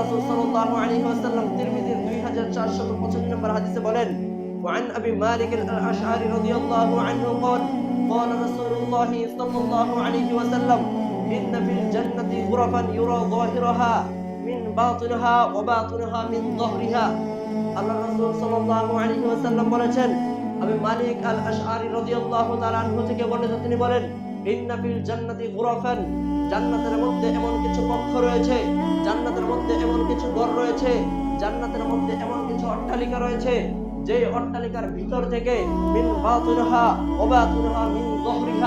রাসূল সাল্লাল্লাহু আলাইহি ওয়াসাল্লাম তিরমিজির 2495 নম্বর হাদিসে বলেন وعن ابي مالك الاشعري رضي الله عنه قال قال رسول الله صلى الله عليه وسلم ان في الجنه غرفا يرى ظاهرها من باطنها وباطنها من ظهرها আল্লাহ রাসূল সাল্লাল্লাহু আলাইহি ওয়াসাল্লাম বলেছেন আমি মালিক আল আশআরি রাদিয়াল্লাহু তাআলা আনহু থেকে বর্ণিত তিনি বলেন ইন্না ফিল জান্নাতি গুরাফান জান্নাতের মধ্যে এমন কিছু রয়েছে, জান্নাতের মধ্যে এমন কিছু ঘর রয়েছে, জান্নাতের মধ্যে এমন কিছু অট্টালিকা রয়েছে যে অট্টালিকার ভিতর থেকে মিন মিন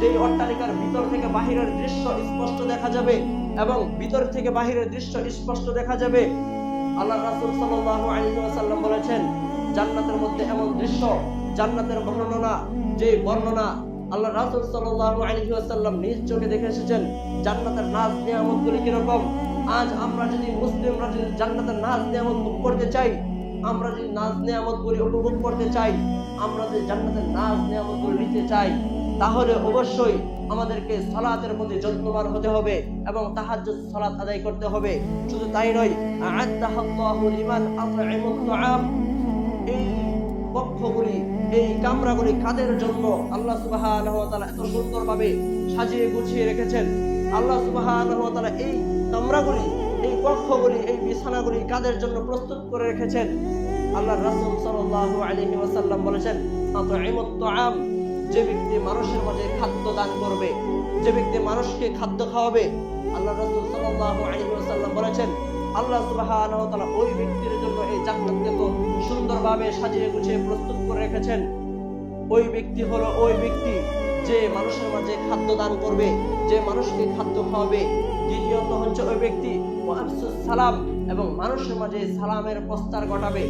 যে অট্টালিকার ভিতর থেকে বাহিরের দৃশ্য স্পষ্ট দেখা যাবে এবং ভিতর থেকে বাহিরের দৃশ্য স্পষ্ট দেখা যাবে। আল্লাহ রাসূল সাল্লাল্লাহু আলাইহি ওয়াসাল্লাম বলেছেন, জান্নাতের মধ্যে এমন দৃশ্য, জান্নাতের বর্ণনা, যে বর্ণনা আল্লাহ রাসূল সাল্লাল্লাহু আলাইহি ওয়াসাল্লাম নিজ চোখে দেখে এসেছেন, জান্নাতের নাজ নিয়ামতগুলি কীরকম? আজ আমরা যদি মুসলিমরা যদি জান্নাতের নাজ নিয়ামত করতে চাই, আমরা যদি নাজ নিয়ামতগুলি উপভোগ করতে চাই, আমরা যদি জান্নাতের নাজ নিয়ামতগুলি নিতে চাই, তাহলে অবশ্যই আমাদেরকে সালাতের প্রতি যত্নবান হতে হবে এবং তাহাজ্জুদ সালাত আদায় করতে হবে। শুধু তাই নয় আ'আদ্দাহাল্লাহু লিমান এই কক্ষগুলি, এই কামরাগুলি কাদের জন্য? আল্লাহ ওয়া এত সুন্দরভাবে সাজিয়ে গুছিয়ে রেখেছেন। আল্লাহ তাআলা এই কামরাগুলি, এই কক্ষগুলি, এই বিছানাগুলি কাদের জন্য প্রস্তুত করে রেখেছেন? আল্লাহ রাসূল সাল্লাল্লাহু আলাইহি ওয়াসাল্লাম বলেছেন তুআম যে ব্যক্তি মানুষের মাঝে খাদ্য দান করবে, যে ব্যক্তি মানুষকে খাদ্য খাওয়াবে। আল্লাহ রাসূল সাল্লাল্লাহু আলাইহি ওয়াসাল্লাম বলেছেন আল্লাহ সুবহানাহু ওয়া তাআলা ওই ব্যক্তির জন্য এই জান্নাতকে তো সুন্দরভাবে সাজিয়ে গুছিয়ে প্রস্তুত করে রেখেছেন। ওই ব্যক্তি হলো ওই ব্যক্তি যে মানুষের মাঝে খাদ্য দান করবে, যে মানুষকে খাদ্য খাওয়াবে। দ্বিতীয়ত হচ্ছে ওই ব্যক্তি সালাম এবং মানুষের মাঝে সালামের প্রস্তার ঘটাবে,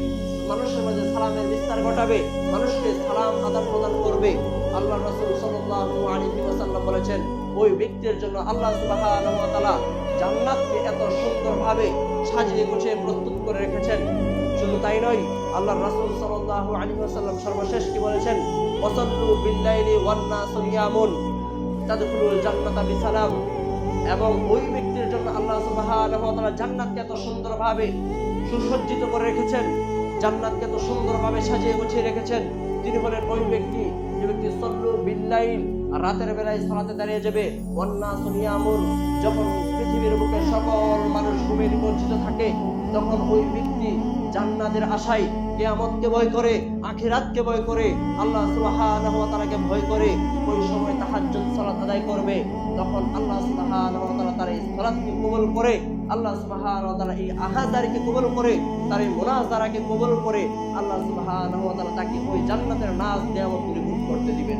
মানুষের মাঝে সালামের বিস্তার ঘটাবে, মানুষকে সালাম আদান প্রদান করবে। আল্লাহ রাসূল আলাইহি ওয়াসাল্লাম বলেছেন, ওই ব্যক্তির জন্য আল্লাহ তাআলা জান্নাতকে এত সুন্দরভাবে সাজিয়ে গুছিয়ে প্রস্তুত করে রেখেছেন। শুধু তাই নয় আল্লাহ রাসূল সাল্লাল্লাহু আলাইহি ওয়াসাল্লাম সর্বশেষ কি বলেছেন? বিল্লাইলি ওয়ান নাসু নিয়ামুন, তাদখুলুল জান্নাতা বিসালাম। এবং ওই ব্যক্তির জন্য আল্লাহ জান্নাতকে এত সুন্দরভাবে সুসজ্জিত করে রেখেছেন, জান্নাতকে এত সুন্দরভাবে সাজিয়ে গুছিয়ে রেখেছেন। তিনি হলেন ওই ব্যক্তি, যে ব্যক্তি সল্লু বিল্লাইল, রাতের বেলায় সালাতে দাঁড়িয়ে যাবে। ওয়ান্না সুনিয়ামুন যখন পৃথিবীর বুকে তখন ওই ব্যক্তি জান্নাতের আশায় কিয়ামতকে ভয় করে, আখিরাতকে ভয় করে, আল্লাহ সুবহানাহু ওয়া তাআলাকে ভয় করে, ওই সময় তাহাজ্জুদ, সালাত আদায় করবে। তখন আল্লাহ সুবহানাহু ওয়া তাআলা তার এই সালাতকে কবুল করে, আল্লাহ সুবহানাহু ওয়া তাআলা এই আহাদারিকে কবুল করে, তার এই মুনাজারাকে কবুল করে, আল্লাহ সুবহানাহু ওয়া তাআলা তাকে ওই জান্নাতের নাজ নিয়ামতগুলি ভোগ করতে দিবেন।